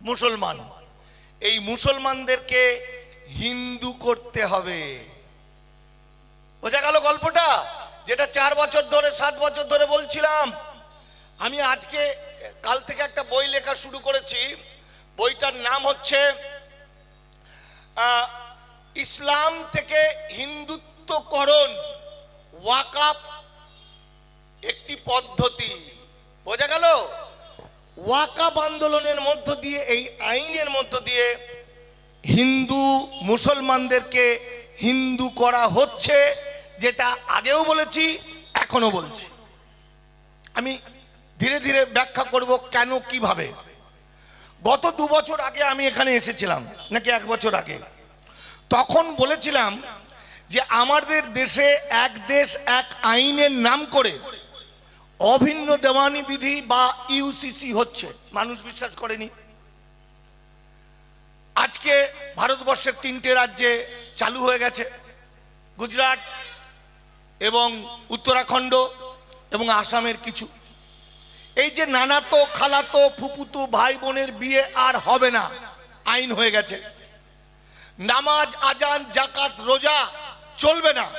মুসলমান। এই মুসলমানদেরকে হিন্দু করতে হবে। বোঝা গেল গল্পটা? যেটা চার বছর ধরে, সাত বছর ধরে বলছিলাম। আমি আজকে, কাল থেকে একটা বই লেখা শুরু করেছি। বইটার নাম হচ্ছে ইসলাম থেকে হিন্দুত্বকরণ ওয়াকাপ একটি পদ্ধতি। বোঝা গেল? ওয়াকাপ আন্দোলনের মধ্য দিয়ে, এই আইনের মধ্য দিয়ে হিন্দু মুসলমানদেরকে হিন্দু করা হচ্ছে, যেটা আগেও বলেছি এখনও বলছি। আমি ধীরে ধীরে ব্যাখ্যা করব কেন, কীভাবে। গত দু বছর আগে আমি এখানে এসেছিলাম, নাকি এক বছর আগে। তখন বলেছিলাম যে আমাদের দেশে এক দেশ এক আইনের নাম করে অভিন্ন দেওয়ানি বিধি বা ইউসিসি হচ্ছে। মানুষ বিশ্বাস করেনি। আজকে ভারতবর্ষের তিনটে রাজ্যে চালু হয়ে গেছে। গুজরাট এবং উত্তরাখণ্ড এবং আসামের কিছু। এই যে নানাতো, খালাতো, ফুপুতো ভাই বোনের বিয়ে আর হবে না, আইন হয়ে গেছে। নামাজ, আজান, জাকাত, রোজা চলবে না।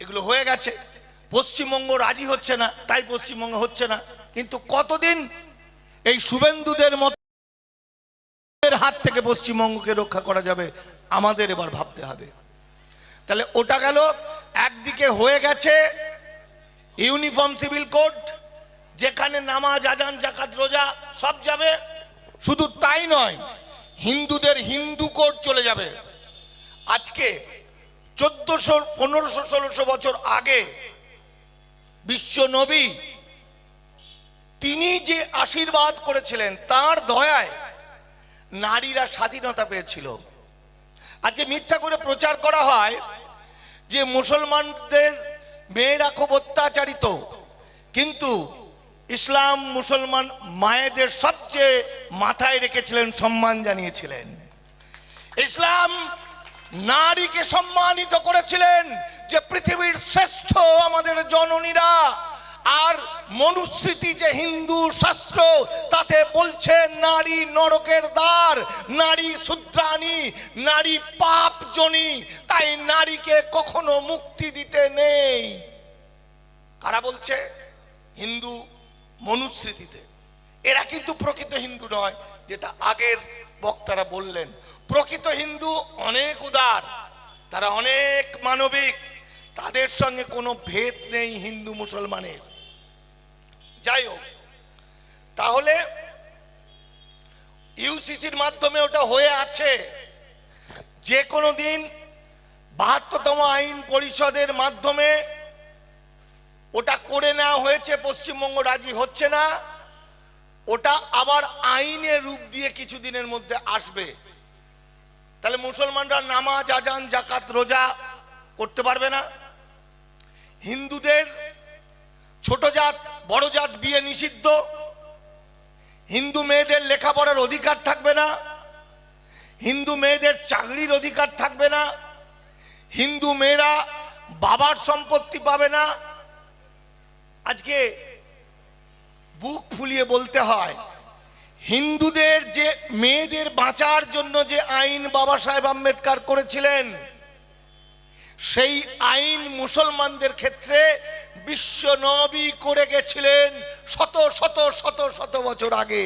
এগুলো হয়ে গেছে। পশ্চিমবঙ্গ রাজি হচ্ছে না, তাই পশ্চিমবঙ্গ হচ্ছে না। কিন্তু কতদিন এই শুভেন্দুদের মতো হাত থেকে পশ্চিমবঙ্গকে রক্ষা করা যাবে, আমাদের এবার ভাবতে হবে। তাহলে ওটা গেল, একদিকে হয়ে গেছে ইউনিফর্ম সিভিল কোড, যেখানে নামাজ, আজান, জাকাত, রোজা সব যাবে। শুধু তাই নয়, হিন্দুদের হিন্দু কোড চলে যাবে। আজকে চোদ্দশো, পনেরোশো, ষোলোশো বছর আগে বিশ্ব নবী, তিনি যে আশীর্বাদ করেছিলেন তার দয়ায় নারীরা স্বাধীনতা পেয়েছিল। আজকে মিথ্যা করে প্রচার করা হয় যে মুসলমানদের মেয়েরা খুব অত্যাচারিত, কিন্তু ইসলাম মুসলমান মায়েদের সবচেয়ে মাথায় রেখেছিলেন, সম্মান জানিয়েছিলেন। ইসলাম নারীকে সম্মানিত করেছিলেন যে পৃথিবীর শ্রেষ্ঠ আমাদের জননীরা। আর মনুস্মৃতি যে হিন্দু শাস্ত্র, তাতে বলছে নারী নরকের দ্বার, নারী শুদ্রাণী, নারী পাপ জনী তাই নারীকে কখনো মুক্তি দিতে নেই। কারা বলছে? হিন্দু মনুস্মৃতিতে। এরা কিন্তু প্রকৃত হিন্দু নয়, যেটা আগের বক্তারা বললেন। প্রকৃত হিন্দু অনেক উদার, তারা অনেক মানবিক, তাদের সঙ্গে কোনো ভেদ নেই হিন্দু মুসলমানের। যাই হোক, তাহলে ইউসিসির মাধ্যমে ওটা হয়ে আছে। যে কোনো দিন বাহাত্তরতম আইন পরিষদের মাধ্যমে ওটা করে নেওয়া হয়েছে, পশ্চিমবঙ্গ রাজি হচ্ছে না। ওটা আবার আইনে রূপ দিয়ে কিছুদিনের মধ্যে আসবে। তাহলে মুসলমানরা নামাজ, আজান জাকাত রোজা করতে পারবে না। হিন্দুদের ছোট জাত, বড় জাত বিয়ে নিষিদ্ধ। হিন্দু মেয়েদের লেখাপড়ার অধিকার থাকবে না। হিন্দু মেয়েদের চাকরির অধিকার থাকবে না। হিন্দু মেয়েরা বাবার সম্পত্তি পাবে না। আজকে বুক ফুলিয়ে বলতে হয়, হিন্দুদের যে, মেয়েদের বাঁচার জন্য যে আইন বাবা সাহেব আম্বেদকার করেছিলেন, সেই আইন মুসলমানদের ক্ষেত্রে বিশ্ব নবী করে গেছিলেন শত শত শত শত বছর আগে।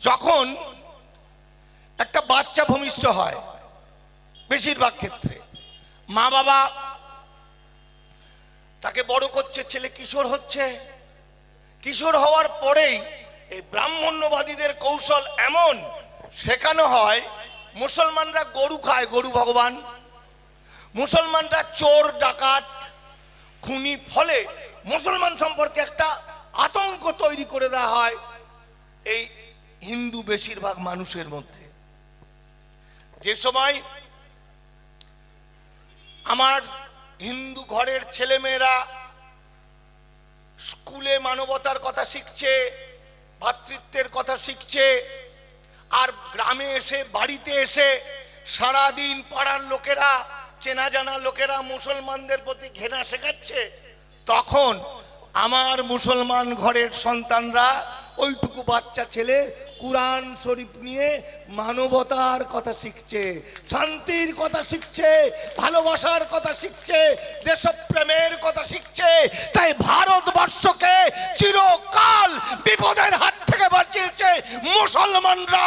যখন একটা বাচ্চা ভূমিষ্ঠ হয়, বেশিরভাগ ক্ষেত্রে, মা বাবা তাকে বড় করছে, ছেলে কিশোর হচ্ছে। কিশোর হওয়ার পরেই এই ব্রাহ্মণ্যবাদীদের কৌশল এমন, শেখানো হয়, মুসলমানরা গরু খায়, গরু ভগবান। মুসলমানরা চোর, ডাকাত, খুনি ফলে মুসলমান সম্পর্কে একটা আতঙ্ক তৈরি করে দেওয়া হয় এই হিন্দু বেশিরভাগ মানুষের মধ্যে। যে সময় আমার হিন্দু ঘরের ছেলেমেয়েরা স্কুলে মানবতার কথা শিখছে, ভাতৃত্বের কথা শিখছে, আর গ্রামে এসে, বাড়িতে এসে সারাদিন পাড়ার লোকেরা চেনা জানা লোকেরা মুসলমানদের প্রতি ঘৃণা শেখাচ্ছে, তখন আমার মুসলমান ঘরের সন্তানরা ওইটুকু বাচ্চা ছেলে কুরআন শরীফ নিয়ে মানবতার কথা শিখছে, শান্তির কথা শিখছে, ভালোবাসার কথা শিখছে, দেশপ্রেমের কথা শিখছে, তাই ভারতবর্ষকে চিরকাল বিপদের হাত থেকে বাঁচিয়েছে মুসলমানরা।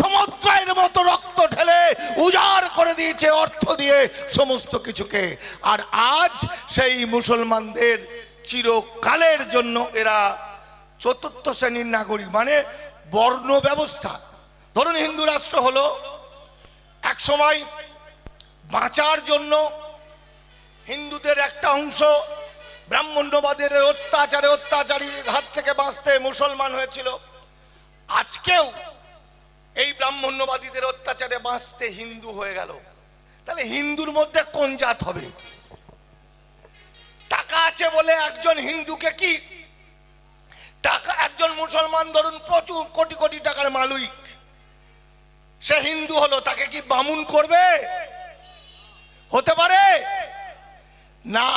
সমুদ্রের মতো রক্ত ঢেলে উজাড় করে দিয়েছে অর্থ দিয়ে সমস্ত কিছুকে। আর আজ সেই মুসলমানদের চিরকালের জন্য এরা চতুর্থ শ্রেণির নাগরিক। মানে বর্ণ ব্যবস্থা ধরুন হিন্দু রাষ্ট্র হলো, এক সময় বাঁচার জন্য হিন্দুদের একটা অংশ ব্রাহ্মণ্যবাদের অত্যাচারে অত্যাচারীর হাত থেকে বাঁচতে মুসলমান হয়েছিল। আজকেও এই ব্রাহ্মণ্যবাদীদের অত্যাচারে বাঁচতে হিন্দু হয়ে গেল। তাহলে হিন্দুর মধ্যে কোন জাত হবে? টাকা আছে বলে একজন হিন্দুকে কি টাকা, একজন মুসলমান ধরুন, প্রচুর কোটি কোটি টাকার মালিক। সে হিন্দু হলো, তাকে কি বামুন করবে? হতে পারে? না।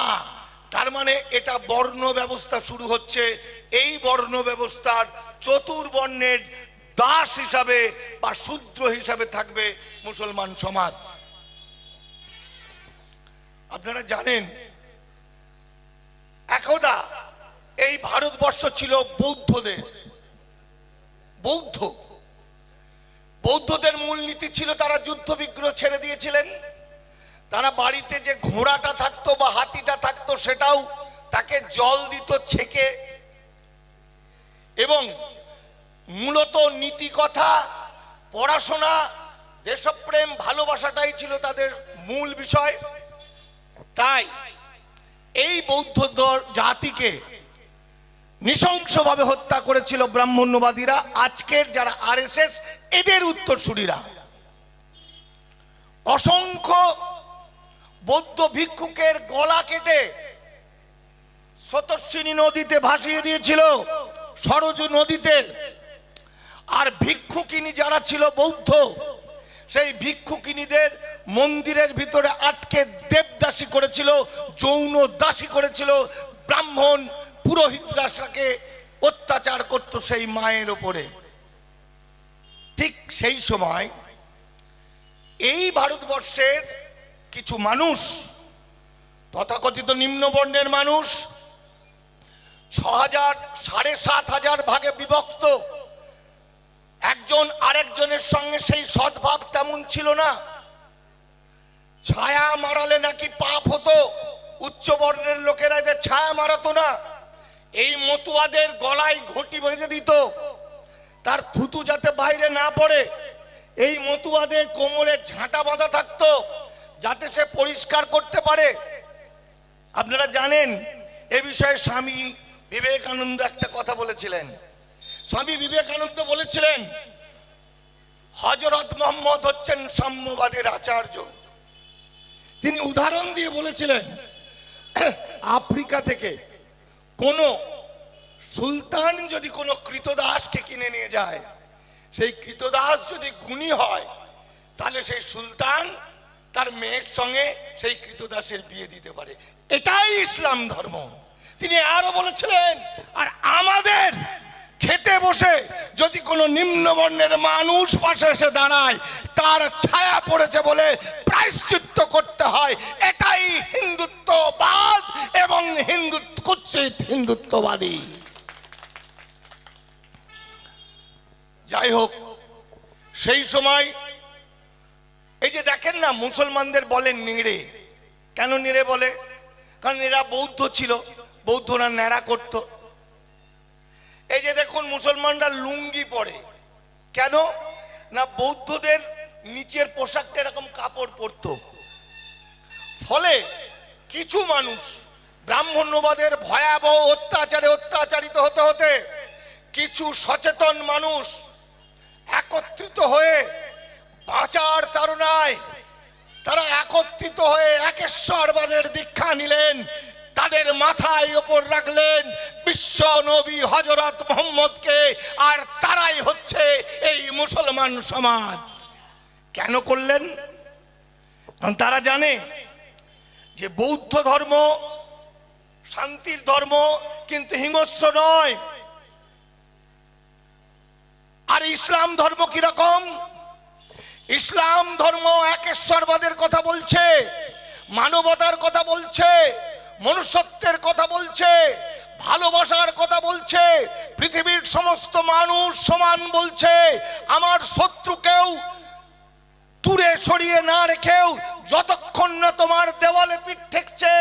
তার মানে এটা বর্ণ ব্যবস্থা শুরু হচ্ছে। এই বর্ণ ব্যবস্থার চতুর্বর্ণের দাস হিসাবে বা শূদ্র হিসাবে থাকবে মুসলমান সমাজ। আপনারা জানেন, একদা এই ভারতবর্ষ ছিল বৌদ্ধদের। বৌদ্ধ। বৌদ্ধদের মূলনীতি ছিল তারা যুদ্ধ বিগ্রহ ছেড়ে দিয়েছিলেন। তারা বাড়িতে যে ঘোড়াটা থাকতো বা হাতিটা থাকতো সেটাও তাকে জল দিত ছেকে। এবং মূলত নীতি কথা পড়াশোনা, দেশপ্রেম, ভালোবাসাটাই ছিল তাদের মূল বিষয়। তাই এই বৌদ্ধ জাতিকে নৃশংসভাবে হত্যা করেছিল ব্রাহ্মণ্যবাদীরা, আজকের যারা আরএসএস, এদের উত্তরসূরিরা। অসংখ্য বৌদ্ধ ভিক্ষুকের গলা কেটে শতস্বিনী নদীতে ভাসিয়ে দিয়েছিল, সরজু নদীতে। আর ভিক্ষুকিনী যারা ছিল বৌদ্ধ, সেই ভিক্ষুকিনীদের মন্দিরের ভিতরে আটকে দেবদাসী করেছিল যৌন দাসী করেছিল ব্রাহ্মণ পুরোহিতরাসাকে অত্যাচার করত সেই মায়ের ওপরে। ঠিক সেই সময় এই ভারতবর্ষের কিছু মানুষ, তথাকথিত নিম্নবর্ণের মানুষ ছ হাজার সাড়ে সাত হাজার ভাগে বিভক্ত। একজন আরেকজনের সঙ্গে সেই সদ্ভাব তেমন ছিল না। ছায়া মারালে নাকি পাপ হতো উচ্চ বর্ণের লোকেরা এদের ছায়া মারাতো না। এই মতুয়াদের গলায় ঘটি বেঁধে দিত। তার থুতু যাতে বাইরে না পড়ে, এই মতুয়াদের কোমরে ঝাঁটা বাঁধা থাকতো যাতে সে পরিষ্কার করতে পারে। আপনারা জানেন, এ বিষয়ে স্বামী বিবেকানন্দ একটা কথা বলেছিলেন। স্বামী বিবেকানন্দ বলেছিলেন হজরত মোহাম্মদ হচ্ছেন সাম্যবাদের আচার্য। তিনি উদাহরণ দিয়ে বলেছিলেন, আফ্রিকা থেকে কোন সুলতান যদি কোনো কৃতদাসকে কিনে নিয়ে যায়, সেই কৃতদাস যদি গুণী হয়, তাহলে সেই সুলতান তার মেয়ের সঙ্গে সেই কৃতদাসের বিয়ে দিতে পারে। এটাই ইসলাম ধর্ম। তিনি আরও বলেছিলেন, আর আমাদের খেতে বসে যদি কোনো নিম্নবর্ণের মানুষ পাশে এসে দাঁড়ায়, তার ছায়া পড়েছে বলে প্রায়শ্চিত্ত করতে হয়, এটাই হিন্দুত্ববাদ এবং হিন্দু কুৎসিত হিন্দুত্ববাদী। যাই হোক সেই সময়, এই যে দেখেন না, মুসলমানদের বলেন নিড়ে। কেন নিড়ে বলে? কারণ এরা বৌদ্ধ ছিল, বৌদ্ধরা ন্যাড়া করত। এই যে দেখুন, মুসলমানরা লুঙ্গি পরে। কেন? না, বৌদ্ধদের নিচের পোশাকটা এরকম কাপড় পরতো। ফলে কিছু মানুষ ব্রাহ্মণ্যবাদের ভয়াবহ অত্যাচারে অত্যাচারিত হতে হতে কিছু সচেতন মানুষ একত্রিত হয়ে বাঁচার তারুণায় তারা একত্রিত হয়ে একেশ্বরবাদের দীক্ষা নিলেন, তাদের মাথায় ওপর রাখলেন, বিশ্ব নবী হজরত মোহাম্মদকে, আর তারাই হচ্ছে এই মুসলমান সমাজ। কেন করলেন? তারা জানে যে বৌদ্ধ ধর্ম, শান্তির ধর্ম কিন্তু হিংস্র নয়। আর ইসলাম ধর্ম কীরকম ইসলাম ধর্ম একেশ্বরবাদের কথা বলছে, মানবতার কথা বলছে, মনুষ্যত্বের কথা বলছে, ভালোবাসার কথা বলছে, পৃথিবীর সমস্ত মানুষ সমান বলছে, আমার শত্রুকেও দূরে সরিয়ে না রেখেও যতক্ষণ না তোমার দেওয়ালে পিঠ ঠেকছে,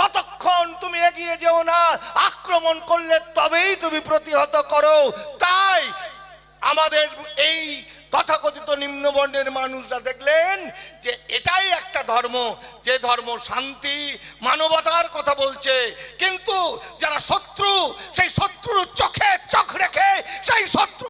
ততক্ষণ তুমি এগিয়ে যেও না। আক্রমণ করলে তবেই তুমি প্রতিহত করো। তাই আমাদের এই তথাকথিত নিম্নবর্ণের মানুষরা দেখলেন যে এটাই একটা ধর্ম, যে ধর্ম শান্তি, মানবতার কথা বলছে। কিন্তু যারা শত্রু, সেই শত্রুর চোখে চোখ রেখে সেই শত্রু